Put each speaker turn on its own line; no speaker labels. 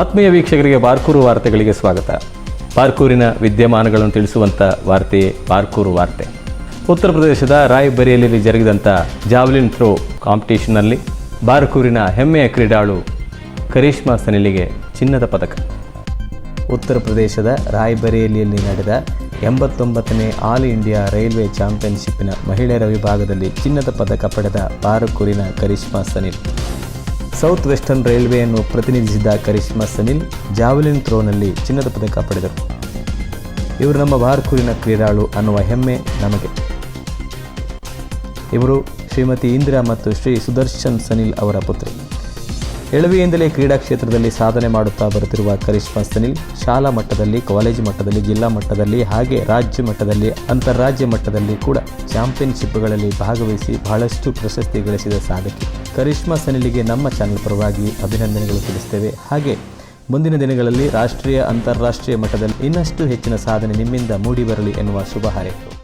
ಆತ್ಮೀಯ ವೀಕ್ಷಕರಿಗೆ ಬಾರ್ಕೂರು ವಾರ್ತೆಗಳಿಗೆ ಸ್ವಾಗತ. ಬಾರ್ಕೂರಿನ ವಿದ್ಯಮಾನಗಳನ್ನು ತಿಳಿಸುವಂಥ ವಾರ್ತೆ ಬಾರ್ಕೂರು ವಾರ್ತೆ. ಉತ್ತರ ಪ್ರದೇಶದ ರಾಯ್ಬರೇಲಿಯಲ್ಲಿ ಜರುಗಿದಂಥ ಜಾವ್ಲಿನ್ ಥ್ರೋ ಕಾಂಪಿಟೇಷನ್ನಲ್ಲಿ ಬಾರ್ಕೂರಿನ ಹೆಮ್ಮೆಯ ಕ್ರೀಡಾಳು ಕರಿಷ್ಮಾ ಸನಿಲಿಗೆ ಚಿನ್ನದ ಪದಕ. ಉತ್ತರ ಪ್ರದೇಶದ ರಾಯ್ಬರೇಲಿಯಲ್ಲಿ ನಡೆದ ಎಂಬತ್ತೊಂಬತ್ತನೇ ಆಲ್ ಇಂಡಿಯಾ ರೈಲ್ವೆ ಚಾಂಪಿಯನ್ಶಿಪ್ನ ಮಹಿಳೆಯರ ವಿಭಾಗದಲ್ಲಿ ಚಿನ್ನದ ಪದಕ ಪಡೆದ ಬಾರ್ಕೂರಿನ ಕರಿಷ್ಮಾ ಸನಿಲ್. ಸೌತ್ ವೆಸ್ಟರ್ನ್ ರೈಲ್ವೆಯನ್ನು ಪ್ರತಿನಿಧಿಸಿದ ಕರಿಷ್ಮಾ ಸನಿಲ್, ಜಾವೆಲಿನ್ ಥ್ರೋನಲ್ಲಿ ಚಿನ್ನದ ಪದಕ ಪಡೆದರು. ಇವರು ನಮ್ಮ ಬಾರ್ಕೂರಿನ ಕ್ರೀಡಾಳು ಅನ್ನುವ ಹೆಮ್ಮೆ ನಮಗೆ. ಇವರು ಶ್ರೀಮತಿ ಇಂದಿರಾ ಮತ್ತು ಶ್ರೀ ಸುದರ್ಶನ್ ಸನಿಲ್ ಅವರ ಪುತ್ರಿ. ಎಳವೆಯಿಂದಲೇ ಕ್ರೀಡಾ ಕ್ಷೇತ್ರದಲ್ಲಿ ಸಾಧನೆ ಮಾಡುತ್ತಾ ಬರುತ್ತಿರುವ ಕರಿಷ್ಮಾ ಸನಿಲ್ ಶಾಲಾ ಮಟ್ಟದಲ್ಲಿ, ಕಾಲೇಜು ಮಟ್ಟದಲ್ಲಿ, ಜಿಲ್ಲಾ ಮಟ್ಟದಲ್ಲಿ ಹಾಗೆ ರಾಜ್ಯ ಮಟ್ಟದಲ್ಲಿ, ಅಂತಾರಾಜ್ಯ ಮಟ್ಟದಲ್ಲಿ ಕೂಡ ಚಾಂಪಿಯನ್ಶಿಪ್ಗಳಲ್ಲಿ ಭಾಗವಹಿಸಿ ಬಹಳಷ್ಟು ಪ್ರಶಸ್ತಿ ಗಳಿಸಿದ ಸಾಧಕಿ. ಕರಿಷ್ಮಾ ಸನಿಲಿಗೆ ನಮ್ಮ ಚಾನೆಲ್ ಪರವಾಗಿ ಅಭಿನಂದನೆಗಳು ತಿಳಿಸ್ತೇವೆ. ಹಾಗೆ ಮುಂದಿನ ದಿನಗಳಲ್ಲಿ ರಾಷ್ಟ್ರೀಯ, ಅಂತಾರಾಷ್ಟ್ರೀಯ ಮಟ್ಟದಲ್ಲಿ ಇನ್ನಷ್ಟು ಹೆಚ್ಚಿನ ಸಾಧನೆ ನಿಮ್ಮಿಂದ ಮೂಡಿಬರಲಿ ಎನ್ನುವ ಶುಭ ಹಾರೈಕೆ.